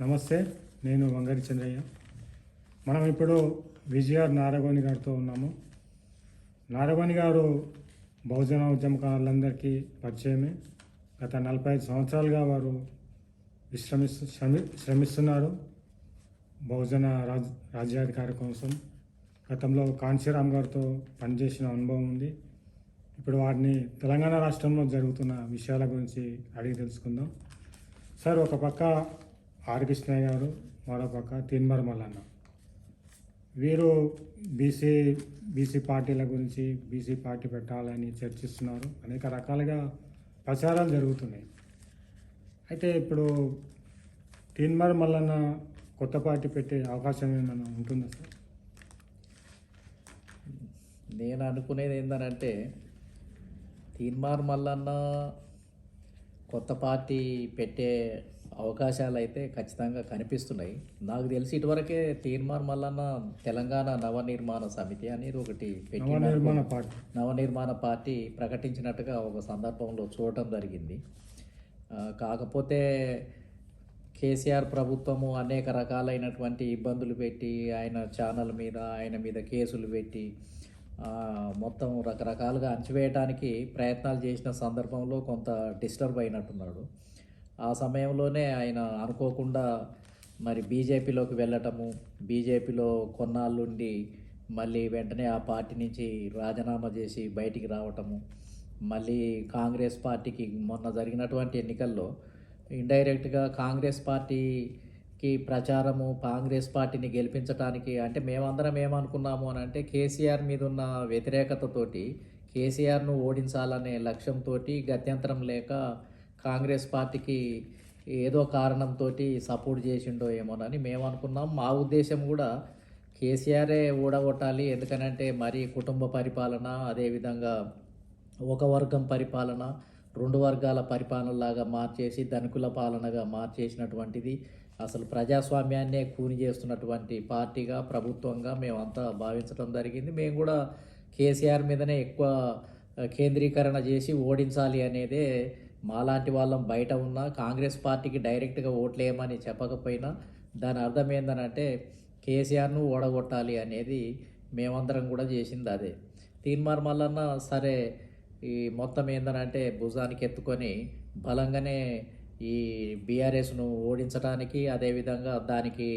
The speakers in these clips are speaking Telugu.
నమస్తే నేను వంగరి చంద్రయ్య. మనం ఇప్పుడు విజయఆర్ నారగోని గారితో ఉన్నాము. నారగోని గారు బహుజన ఉద్యమకారులందరికీ పరిచయమే. గత నలభై ఐదు సంవత్సరాలుగా వారు విశ్రమిస్తు శ్రమి శ్రమిస్తున్నారు బహుజన రాజ్ రాజ్యాధికారి కోసం. గతంలో కాంచీరామ్ గారితో పనిచేసిన అనుభవం ఉంది. ఇప్పుడు వారిని తెలంగాణ రాష్ట్రంలో జరుగుతున్న విషయాల గురించి అడిగి తెలుసుకుందాం. సార్ ఒక పక్క ఆర్ కృష్ణయ్య గారు మరో పక్క తీన్మర్ మల్లన్న వీరు బీసీ బీసీ పార్టీల గురించి బీసీ పార్టీ పెట్టాలని చర్చిస్తున్నారు. అనేక రకాలుగా ప్రచారాలు జరుగుతున్నాయి. అయితే ఇప్పుడు తిన్మర మల్లన్న కొత్త పార్టీ పెట్టే అవకాశం ఏమైనా ఉంటుందా సార్? నేను అనుకునేది ఏంటంటే తీన్మార్ మల్లన్న కొత్త పార్టీ పెట్టే అవకాశాలు అయితే ఖచ్చితంగా కనిపిస్తున్నాయి. నాకు తెలిసి ఇటువరకే తీన్మార్ మల్లన్న తెలంగాణ నవనిర్మాణ సమితి అనేది ఒకటి నవనిర్మాణ పార్టీ. ప్రకటించినట్టుగా ఒక సందర్భంలో చూడటం జరిగింది. కాకపోతే కేసీఆర్ ప్రభుత్వము అనేక రకాలైనటువంటి ఇబ్బందులు పెట్టి ఆయన ఛానల్ మీద ఆయన మీద కేసులు పెట్టి మొత్తం రకరకాలుగా అంచివేయడానికి ప్రయత్నాలు చేసిన సందర్భంలో కొంత డిస్టర్బ్ అయినట్టున్నాడు. ఆ సమయంలోనే ఆయన అనుకోకుండా మరి బీజేపీలోకి వెళ్ళటము బీజేపీలో కొన్నాళ్ళుండి మళ్ళీ వెంటనే ఆ పార్టీ నుంచి రాజీనామా చేసి బయటికి రావటము మళ్ళీ కాంగ్రెస్ పార్టీకి మొన్న జరిగినటువంటి ఎన్నికల్లో ఇండైరెక్ట్గా కాంగ్రెస్ పార్టీకి ప్రచారము కాంగ్రెస్ పార్టీని గెలిపించడానికి అంటే మేమందరం ఏమనుకున్నాము అని అంటే కేసీఆర్ మీద ఉన్న వ్యతిరేకతతోటి కేసీఆర్ను ఓడించాలనే లక్ష్యంతో గత్యంతరం లేక కాంగ్రెస్ పార్టీకి ఏదో కారణంతో సపోర్ట్ చేసిండో ఏమోనని మేము అనుకున్నాం. మా ఉద్దేశం కూడా కేసీఆరే ఓడగొట్టాలి ఎందుకనంటే మరి కుటుంబ పరిపాలన అదేవిధంగా ఒక వర్గం పరిపాలన రెండు వర్గాల పరిపాలనలాగా మార్చేసి ధనికుల పాలనగా మార్చేసినటువంటిది అసలు ప్రజాస్వామ్యాన్నే కూని చేస్తున్నటువంటి పార్టీగా ప్రభుత్వంగా మేమంతా భావించడం జరిగింది. మేము కూడా కేసీఆర్ మీదనే ఎక్కువ కేంద్రీకరణ చేసి ఓడించాలి అనేదే మాలాంటి వాళ్ళం బయట ఉన్న కాంగ్రెస్ పార్టీకి డైరెక్ట్గా ఓట్లేయమని చెప్పకపోయినా దాని అర్థం ఏందనంటే కేసీఆర్ను ఓడగొట్టాలి అనేది మేమందరం కూడా చేసింది అదే. తీన్మార్ మల్లన్న సరే ఈ మొత్తం ఏందనంటే భుజానికి ఎత్తుకొని బలంగానే ఈ బీఆర్ఎస్ను ఓడించడానికి అదేవిధంగా దానికి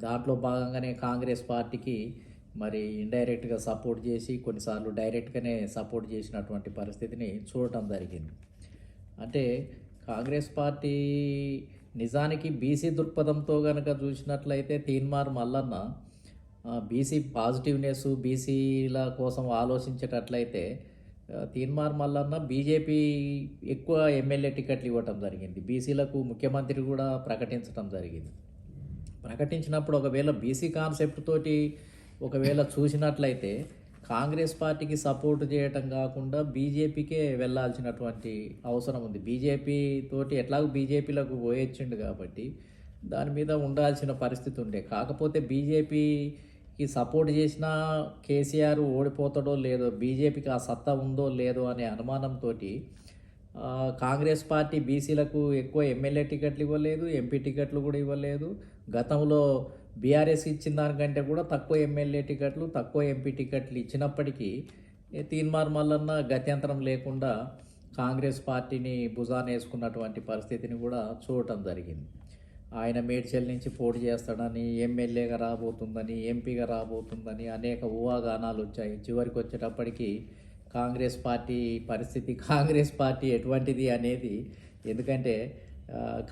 దాంట్లో భాగంగానే కాంగ్రెస్ పార్టీకి మరి ఇండైరెక్ట్గా సపోర్ట్ చేసి కొన్నిసార్లు డైరెక్ట్గానే సపోర్ట్ చేసినటువంటి పరిస్థితిని చూడటం జరిగింది. అంటే కాంగ్రెస్ పార్టీ నిజానికి బీసీ దృక్పథంతో కనుక చూసినట్లయితే తీన్మార్ మల్లన్న బీసీ పాజిటివ్నెస్ బీసీల కోసం ఆలోచించేటట్లయితే తీన్మార్ మల్లన్న బీజేపీ ఎక్కువ ఎమ్మెల్యే టికెట్లు ఇవ్వటం జరిగింది. బీసీలకు ముఖ్యమంత్రి కూడా ప్రకటించడం జరిగింది. ప్రకటించినప్పుడు ఒకవేళ బీసీ కాన్సెప్ట్ తోటి ఒకవేళ చూసినట్లయితే కాంగ్రెస్ పార్టీకి సపోర్ట్ చేయటం కాకుండా బీజేపీకే వెళ్ళాల్సినటువంటి అవసరం ఉంది. బీజేపీ తోటి ఎట్లాగో బీజేపీలకు పోయొచ్చిండు కాబట్టి దాని మీద ఉండాల్సిన పరిస్థితి ఉండే. కాకపోతే బీజేపీకి సపోర్ట్ చేసినా కేసీఆర్ ఓడిపోతాడో లేదో బీజేపీకి ఆ సత్తా ఉందో లేదో అనే అనుమానంతో కాంగ్రెస్ పార్టీ బీసీలకు ఎక్కువ ఎమ్మెల్యే టికెట్లు ఇవ్వలేదు ఎంపీ టికెట్లు కూడా ఇవ్వలేదు. గతంలో బీఆర్ఎస్ ఇచ్చిన దానికంటే కూడా తక్కువ ఎమ్మెల్యే టికెట్లు తక్కువ ఎంపీ టికెట్లు ఇచ్చినప్పటికీ తీన్మార్ మల్లన్న గత్యంతరం లేకుండా కాంగ్రెస్ పార్టీని భుజాన వేసుకున్నటువంటి పరిస్థితిని కూడా చూడటం జరిగింది. ఆయన మేడ్చల్ నుంచి పోటీ చేస్తాడని ఎమ్మెల్యేగా రాబోతుందని ఎంపీగా రాబోతుందని అనేక ఊహాగానాలు వచ్చాయి. చివరికి వచ్చేటప్పటికి కాంగ్రెస్ పార్టీ పరిస్థితి కాంగ్రెస్ పార్టీ ఎటువంటిది అనేది ఎందుకంటే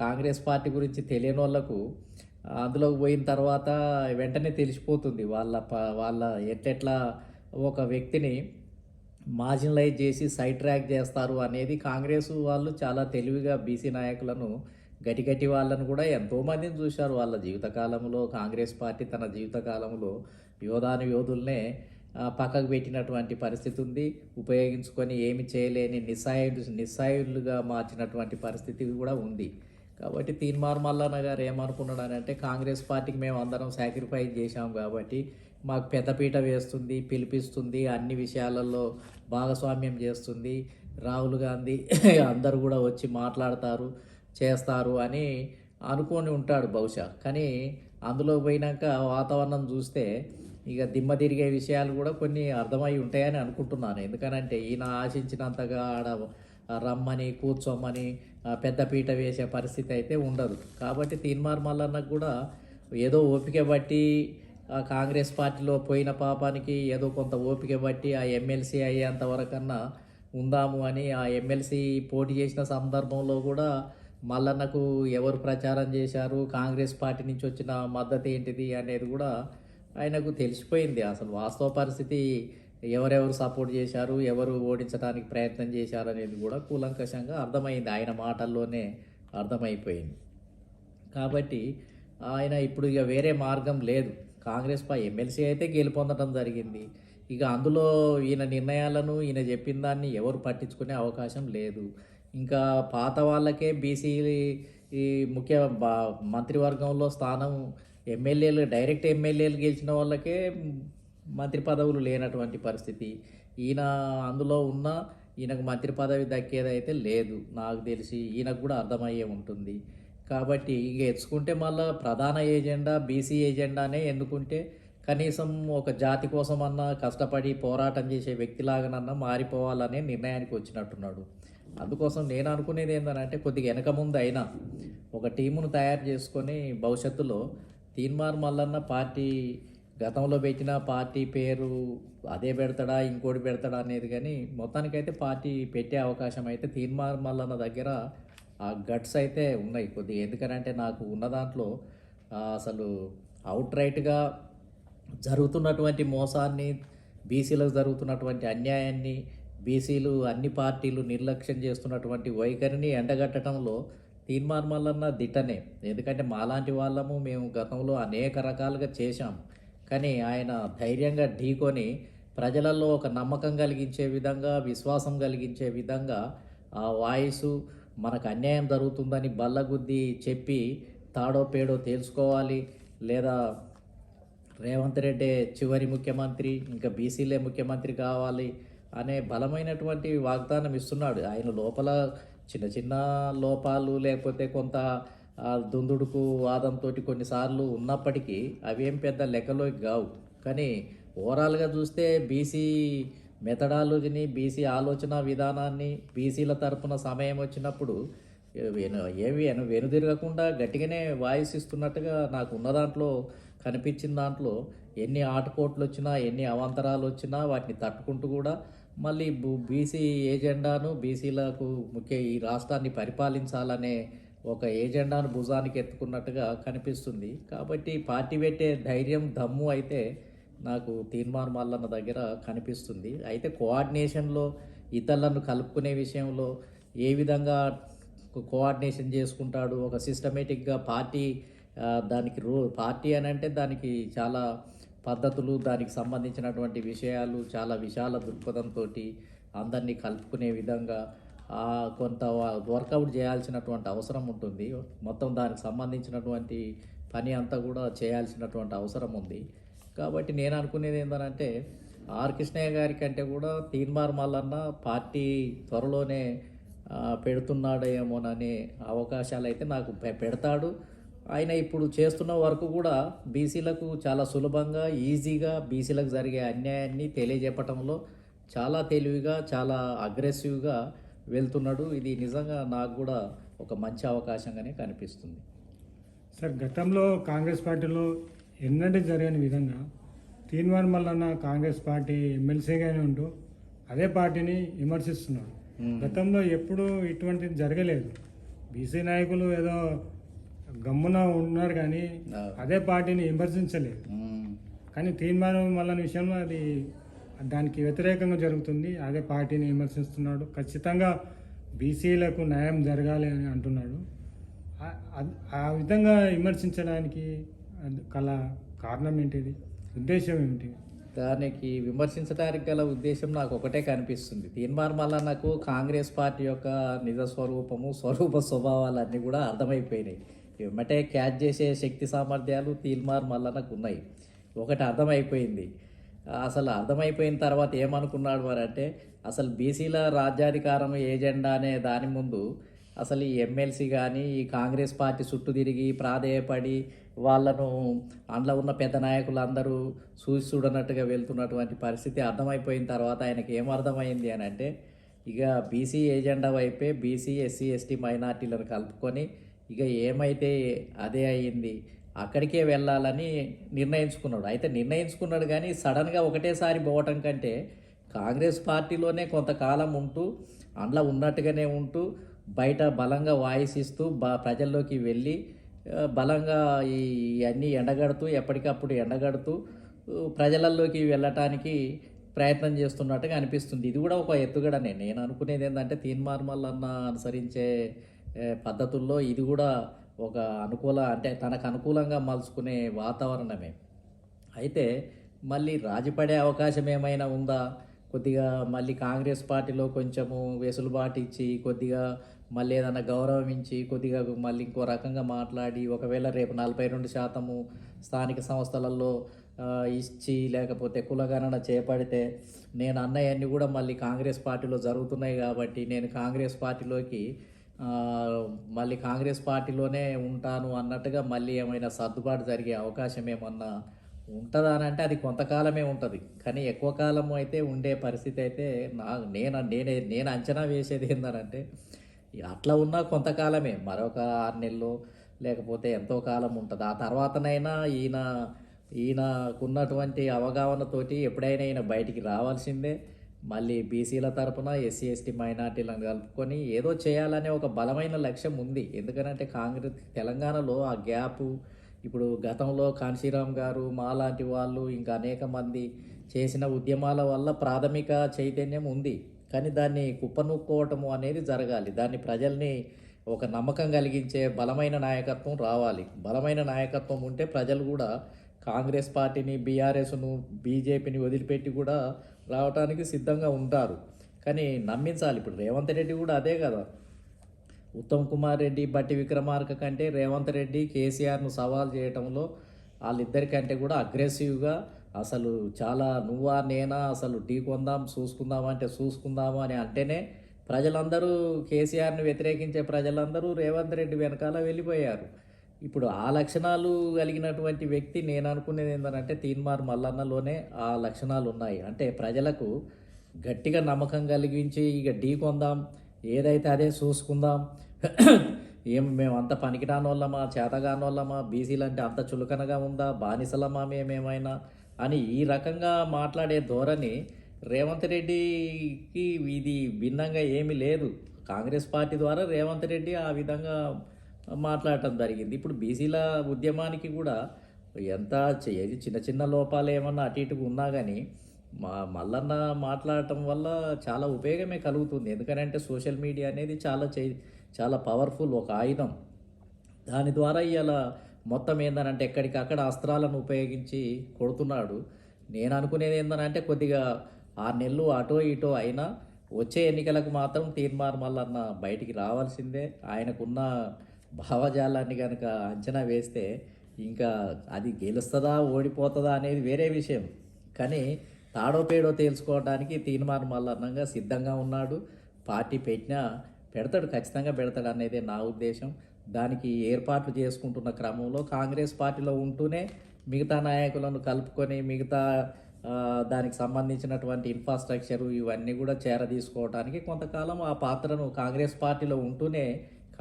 కాంగ్రెస్ పార్టీ గురించి తెలియని వాళ్ళకు అందులోకి పోయిన తర్వాత వెంటనే తెలిసిపోతుంది వాళ్ళ ప వాళ్ళ ఎట్లెట్లా ఒక వ్యక్తిని మార్జినలైజ్ చేసి సైడ్ ట్రాక్ చేస్తారు అనేది కాంగ్రెస్ వాళ్ళు చాలా తెలివిగా బీసీ నాయకులను గటిగటి గట్టి వాళ్ళను కూడా ఎంతోమందిని చూశారు. వాళ్ళ జీవితకాలంలో కాంగ్రెస్ పార్టీ తన జీవితకాలంలో యోధాను యోధుల్నే పక్కకు పెట్టినటువంటి పరిస్థితి ఉంది. ఉపయోగించుకొని ఏమి చేయలేని నిస్సాయులు నిస్సాయులుగా మార్చినటువంటి పరిస్థితి కూడా ఉంది. కాబట్టి తీన్మార్ మల్లన్న గారు ఏమనుకున్నాడు అని అంటే కాంగ్రెస్ పార్టీకి మేము అందరం సాక్రిఫైస్ చేశాం కాబట్టి మాకు పెద్దపీట వేస్తుంది పిలిపిస్తుంది అన్ని విషయాలలో భాగస్వామ్యం చేస్తుంది. రాహుల్ గాంధీ అందరు కూడా వచ్చి మాట్లాడతారు చేస్తారు అని అనుకొని ఉంటాడు బహుశా. కానీ అందులో పోయినాక వాతావరణం చూస్తే ఇక దిమ్మ తిరిగే విషయాలు కూడా కొన్ని అర్థమై ఉంటాయని అనుకుంటున్నాను. ఎందుకనంటే ఈయన ఆశించినంతగా ఆడ రమ్మని కూర్చోమని పెద్ద పీట వేసే పరిస్థితి అయితే ఉండదు. కాబట్టి తీన్మార్ మల్లన్నకు కూడా ఏదో ఓపిక బట్టి కాంగ్రెస్ పార్టీలో పోయిన పాపానికి ఏదో కొంత ఓపిక బట్టి ఆ ఎమ్మెల్సీ అయ్యేంత వరకన్నా ఉందాము అని ఆ ఎమ్మెల్సీ పోటీ చేసిన సందర్భంలో కూడా మల్లన్నకు ఎవరు ప్రచారం చేశారు కాంగ్రెస్ పార్టీ నుంచి వచ్చిన మద్దతు ఏంటిది అనేది కూడా ఆయనకు తెలిసిపోయింది. అసలు వాస్తవ పరిస్థితి ఎవరెవరు సపోర్ట్ చేశారు ఎవరు ఓడించడానికి ప్రయత్నం చేశారు అనేది కూడా కూలంకషంగా అర్థమైంది. ఆయన మాటల్లోనే అర్థమైపోయింది. కాబట్టి ఆయన ఇప్పుడు ఇక వేరే మార్గం లేదు. కాంగ్రెస్ పై ఎమ్మెల్సీ అయితే గెలుపొందడం జరిగింది. ఇక అందులో ఈయన నిర్ణయాలను ఈయన చెప్పిన దాన్ని ఎవరు పట్టించుకునే అవకాశం లేదు. ఇంకా పాత వాళ్ళకే బీసీ ఈ ముఖ్య బా- మంత్రివర్గంలో స్థానం ఎమ్మెల్యేలు డైరెక్ట్ ఎమ్మెల్యేలు గెలిచిన వాళ్ళకే మంత్రి పదవులు లేనటువంటి పరిస్థితి. ఈయన అందులో ఉన్న ఈయనకు మంత్రి పదవి దక్కేదైతే లేదు. నాకు తెలిసి ఈయనకు కూడా అర్థమయ్యే ఉంటుంది. కాబట్టి ఇక ఎచ్చుకుంటే మళ్ళీ ప్రధాన ఏజెండా బీసీ ఏజెండానే ఎన్నుకుంటే కనీసం ఒక జాతి కోసం అన్నా కష్టపడి పోరాటం చేసే వ్యక్తిలాగానన్నా మారిపోవాలనే నిర్ణయానికి వచ్చినట్టున్నాడు. అందుకోసం నేను అనుకునేది ఏంటంటే కొద్దిగా వెనక ముందు అయినా ఒక టీమును తయారు చేసుకొని భవిష్యత్తులో తీన్మార్ మల్లన్న పార్టీ గతంలో పెట్టిన పార్టీ పేరు అదే పెడతాడా ఇంకోటి పెడతాడా అనేది కానీ మొత్తానికైతే పార్టీ పెట్టే అవకాశం అయితే తీర్మార్ మల్లన్న దగ్గర ఆ గట్స్ అయితే ఉన్నాయి కొద్దిగా. ఎందుకనంటే నాకు ఉన్న దాంట్లో అసలు అవుట్ రైట్గా జరుగుతున్నటువంటి మోసాన్ని బీసీలకు జరుగుతున్నటువంటి అన్యాయాన్ని బీసీలు అన్ని పార్టీలు నిర్లక్ష్యం చేస్తున్నటువంటి వైఖరిని ఎండగట్టడంలో తీర్మార్ మల్లన్న దిట్టనే. ఎందుకంటే మాలాంటి వాళ్ళము మేము గతంలో అనేక రకాలుగా చేశాం. కానీ ఆయన ధైర్యంగా ఢీకొని ప్రజలలో ఒక నమ్మకం కలిగించే విధంగా విశ్వాసం కలిగించే విధంగా ఆ వాయిస్ మనకు అన్యాయం జరుగుతుందని బల్లగుద్ది చెప్పి తాడో పేడో తేల్చుకోవాలి. లేదా రేవంత్ రెడ్డి చివరి ముఖ్యమంత్రి ఇంకా బీసీలే ముఖ్యమంత్రి కావాలి అనే బలమైనటువంటి వాగ్దానం ఇస్తున్నాడు. ఆయన లోపల చిన్న చిన్న లోపాలు లేకపోతే కొంత దుందుడుకు వాదంతో కొన్నిసార్లు ఉన్నప్పటికీ అవేం పెద్ద లెక్కలోకి కావు. కానీ ఓవరాల్గా చూస్తే బీసీ మెథడాలజీని బీసీ ఆలోచన విధానాన్ని బీసీల తరపున సమయం వచ్చినప్పుడు ఏవి వెను వెనుదిరగకుండా గట్టిగానే వాయిస్ ఇస్తున్నట్టుగా నాకు ఉన్న దాంట్లో కనిపించిన దాంట్లో ఎన్ని ఆటపోట్లు వచ్చినా ఎన్ని అవాంతరాలు వచ్చినా వాటిని తట్టుకుంటూ కూడా మళ్ళీ బు- బీసీ ఏజెండాను బీసీలకు ముఖ్య ఈ రాష్ట్రాన్ని పరిపాలించాలనే ఒక ఏజెండాను భుజానికి ఎత్తుకున్నట్టుగా కనిపిస్తుంది. కాబట్టి పార్టీ పెట్టే ధైర్యం దమ్ము అయితే నాకు తీర్మాన్ మల్లన్న దగ్గర కనిపిస్తుంది. అయితే కోఆర్డినేషన్లో ఇతరులను కలుపుకునే విషయంలో ఏ విధంగా కోఆర్డినేషన్ చేసుకుంటాడు ఒక సిస్టమేటిక్గా పార్టీ దానికి రో పార్టీ అని అంటే దానికి చాలా పద్ధతులు దానికి సంబంధించినటువంటి విషయాలు చాలా విశాల దృక్పథంతో అందరినీ కలుపుకునే విధంగా కొంత వర్కౌట్ చేయాల్సినటువంటి అవసరం ఉంటుంది. మొత్తం దానికి సంబంధించినటువంటి పని అంతా కూడా చేయాల్సినటువంటి అవసరం ఉంది. కాబట్టి నేను అనుకునేది ఏంటంటే ఆర్ కృష్ణయ్య గారి కంటే కూడా తీన్మార్ మల్లన్న పార్టీ త్వరలోనే పెడుతున్నాడేమోననే అవకాశాలు అయితే నాకు పెడతాడు. ఆయన ఇప్పుడు చేస్తున్న వరకు కూడా బీసీలకు చాలా సులభంగా ఈజీగా బీసీలకు జరిగే అన్యాయాన్ని తెలియజెప్పటంలో చాలా తెలివిగా చాలా అగ్రెసివ్గా వెళ్తున్నాడు ఇది నిజంగా నాకు కూడా ఒక మంచి అవకాశంగానే కనిపిస్తుంది సార్ గతంలో కాంగ్రెస్ పార్టీలో ఎన్నటి జరగని విధంగా తీన్వాన్ మల్లన్న కాంగ్రెస్ పార్టీ ఎమ్మెల్సీగానే ఉంటూ అదే పార్టీని విమర్శిస్తున్నాడు. గతంలో ఎప్పుడూ ఇటువంటిది జరగలేదు బీసీ నాయకులు ఏదో గమ్మున ఉన్నారు కానీ. అదే పార్టీని విమర్శించలేదు. కానీ తీర్మానం మల్లన్న విషయంలో అది దానికి వ్యతిరేకంగా జరుగుతుంది. అదే పార్టీని విమర్శిస్తున్నాడు. ఖచ్చితంగా బీసీలకు న్యాయం జరగాలి అని అంటున్నాడు. ఆ- విధంగా విమర్శించడానికి కల కారణం ఏంటిది? ఉద్దేశం ఏమిటి? దానికి విమర్శించడానికి గల ఉద్దేశం నాకు ఒకటే కనిపిస్తుంది. తీర్మార్ వల్ల నాకు కాంగ్రెస్ పార్టీ యొక్క నిజ స్వరూపము స్వరూప స్వభావాలన్నీ కూడా అర్థమైపోయినాయి. వెంబటే క్యాచ్ చేసే శక్తి సామర్థ్యాలు తీల్మార్ మల్లన్నకు ఉన్నాయి. ఒకటి అర్థమైపోయింది. అసలు అర్థమైపోయిన తర్వాత ఏమనుకున్నాడు మరి అంటే అసలు బీసీల రాజ్యాధికారం ఏజెండా అనే దాని ముందు అసలు ఈ ఎమ్మెల్సీ కానీ ఈ కాంగ్రెస్ పార్టీ చుట్టూ తిరిగి ప్రాధేయపడి వాళ్ళను అందులో ఉన్న పెద్ద నాయకులు అందరూ చూసి చూడనట్టుగా వెళ్తున్నటువంటి పరిస్థితి అర్థమైపోయిన తర్వాత ఆయనకి ఏం అర్థమైంది అని అంటే ఇక బీసీ ఏజెండా వైపే బీసీ ఎస్సీ ఎస్టీ మైనార్టీలను కలుపుకొని ఇక ఏమైతే అదే అయ్యింది అక్కడికే వెళ్ళాలని నిర్ణయించుకున్నాడు. అయితే నిర్ణయించుకున్నాడు కానీ సడన్గా ఒకటేసారి పోవటం కంటే కాంగ్రెస్ పార్టీలోనే కొంతకాలం ఉంటూ అందులో ఉన్నట్టుగానే ఉంటూ బయట బలంగా వాయిస్ ఇస్తూ బ ప్రజల్లోకి వెళ్ళి బలంగా ఈ అన్నీ ఎండగడుతూ ఎప్పటికప్పుడు ఎండగడుతూ ప్రజలలోకి వెళ్ళటానికి ప్రయత్నం చేస్తున్నట్టుగా అనిపిస్తుంది. ఇది కూడా ఒక ఎత్తుగడనే. నేను అనుకునేది ఏంటంటే తీన్మార్మల్ అన్న అనుసరించే పద్ధతుల్లో ఇది కూడా ఒక అనుకూల అంటే తనకు అనుకూలంగా మలుచుకునే వాతావరణమే. అయితే మళ్ళీ రాజీపడే అవకాశం ఏమైనా ఉందా? కొద్దిగా మళ్ళీ కాంగ్రెస్ పార్టీలో కొంచెము వెసులుబాటు ఇచ్చి కొద్దిగా మళ్ళీ ఏదైనా గౌరవం ఇచ్చి కొద్దిగా మళ్ళీ ఇంకో రకంగా మాట్లాడి ఒకవేళ రేపు నలభై రెండు శాతము స్థానిక సంస్థలలో ఇచ్చి లేకపోతే కులగణన చేపడితే నేను అన్నయ్యన్నీ కూడా మళ్ళీ కాంగ్రెస్ పార్టీలో జరుగుతున్నాయి కాబట్టి నేను కాంగ్రెస్ పార్టీలోకి మళ్ళీ కాంగ్రెస్ పార్టీలోనే ఉంటాను అన్నట్టుగా మళ్ళీ ఏమైనా సర్దుబాటు జరిగే అవకాశం ఏమన్నా ఉంటుందా అని అంటే అది కొంతకాలమే ఉంటుంది. కానీ ఎక్కువ కాలం అయితే ఉండే పరిస్థితి అయితే నా నేను నేనే నేను అంచనా వేసేది ఏంటంటే అట్లా ఉన్నా కొంతకాలమే. మరొక ఆరు నెలలు లేకపోతే ఎంతో కాలం ఉంటుంది. ఆ తర్వాతనైనా ఈయన ఈయనకున్నటువంటి అవగాహనతోటి ఎప్పుడైనా ఈయన బయటికి రావాల్సిందే. మళ్ళీ బీసీల తరపున ఎస్సీ ఎస్టీ మైనార్టీలను కలుపుకొని ఏదో చేయాలనే ఒక బలమైన లక్ష్యం ఉంది. ఎందుకంటే కాంగ్రెస్ తెలంగాణలో ఆ గ్యాప్ ఇప్పుడు గతంలో కాంశీరామ్ గారు మాలాంటి వాళ్ళు ఇంకా అనేక మంది చేసిన ఉద్యమాల వల్ల ప్రాథమిక చైతన్యం ఉంది. కానీ దాన్ని కుప్పనుక్కోవటము అనేది జరగాలి. దాన్ని ప్రజల్ని ఒక నమ్మకం కలిగించే బలమైన నాయకత్వం రావాలి. బలమైన నాయకత్వం ఉంటే ప్రజలు కూడా కాంగ్రెస్ పార్టీని బీఆర్ఎస్ను బీజేపీని వదిలిపెట్టి కూడా రావడానికి సిద్ధంగా ఉంటారు. కానీ నమ్మించాలి. ఇప్పుడు రేవంత్ రెడ్డి కూడా అదే కదా. ఉత్తమ్ కుమార్ రెడ్డి బట్టి విక్రమార్క కంటే రేవంత్ రెడ్డి కేసీఆర్ను సవాల్ చేయటంలో వాళ్ళిద్దరికంటే కూడా అగ్రెసివ్గా అసలు చాలా నువ్వా నేనా అసలు ఢీ కొందాం చూసుకుందాం అంటే చూసుకుందామా అని అంటేనే ప్రజలందరూ కేసీఆర్ని వ్యతిరేకించే ప్రజలందరూ రేవంత్ రెడ్డి వెనకాల వెళ్ళిపోయారు. ఇప్పుడు ఆ లక్షణాలు కలిగినటువంటి వ్యక్తి నేను అనుకునేది ఏంటంటే తీన్మార్ మల్లన్నలోనే ఆ లక్షణాలు ఉన్నాయి. అంటే ప్రజలకు గట్టిగా నమ్మకం కలిగించి ఇక ఢీ కొందాం ఏదైతే అదే చూసుకుందాం. ఏం మేము అంత పనికిరాని వాళ్ళమా చేతగాని వాళ్ళమా బీసీలు అంటే అంత చులకనగా ఉందా బానిసలమా మేమేమైనా అని ఈ రకంగా మాట్లాడే ధోరణి రేవంత్ రెడ్డికి ఇది భిన్నంగా ఏమీ లేదు. కాంగ్రెస్ పార్టీ ద్వారా రేవంత్ రెడ్డి ఆ విధంగా మాట్లాడటం జరిగింది. ఇప్పుడు బీసీల ఉద్యమానికి కూడా ఎంత చే- చిన్న చిన్న లోపాలు ఏమన్నా అటు ఇటుకు ఉన్నా కానీ మా మల్లన్న మాట్లాడటం వల్ల చాలా ఉపయోగమే కలుగుతుంది. ఎందుకంటే సోషల్ మీడియా అనేది చాలా చే చాలా పవర్ఫుల్ ఒక ఆయుధం. దాని ద్వారా ఇలా మొత్తం ఏందనంటే ఎక్కడికక్కడ అస్త్రాలను ఉపయోగించి కొడుతున్నాడు. నేను అనుకునేది ఏందనంటే కొద్దిగా ఆరు నెలలు అటో ఇటో అయినా వచ్చే ఎన్నికలకు మాత్రం తీర్మార్ మల్లన్న బయటికి రావాల్సిందే. ఆయనకున్న భావజాలాన్ని కనుక అంచనా వేస్తే ఇంకా అది గెలుస్తుందా ఓడిపోతుందా అనేది వేరే విషయం. కానీ తాడో పేడో తేల్చుకోవడానికి తీర్మానం మల్లన్నంగా సిద్ధంగా ఉన్నాడు. పార్టీ పెట్టినా పెడతాడు ఖచ్చితంగా పెడతాడు అనేది నా ఉద్దేశం. దానికి ఏర్పాట్లు చేసుకుంటున్న క్రమంలో కాంగ్రెస్ పార్టీలో ఉంటూనే మిగతా నాయకులను కలుపుకొని మిగతా దానికి సంబంధించినటువంటి ఇన్ఫ్రాస్ట్రక్చరు ఇవన్నీ కూడా చేరదీసుకోవడానికి కొంతకాలం ఆ పాత్రను కాంగ్రెస్ పార్టీలో ఉంటూనే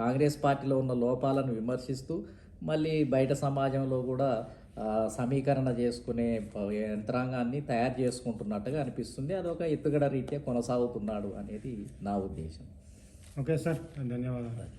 కాంగ్రెస్ పార్టీలో ఉన్న లోపాలను విమర్శిస్తూ మళ్ళీ బయట సమాజంలో కూడా సమీకరణ చేసుకునే యంత్రాంగాన్ని తయారు చేసుకుంటున్నట్టుగా అనిపిస్తుంది. అదొక ఎత్తుగడ రీత్యా కొనసాగుతున్నాడు అనేది నా ఉద్దేశం. ఓకే సార్ ధన్యవాదాలు.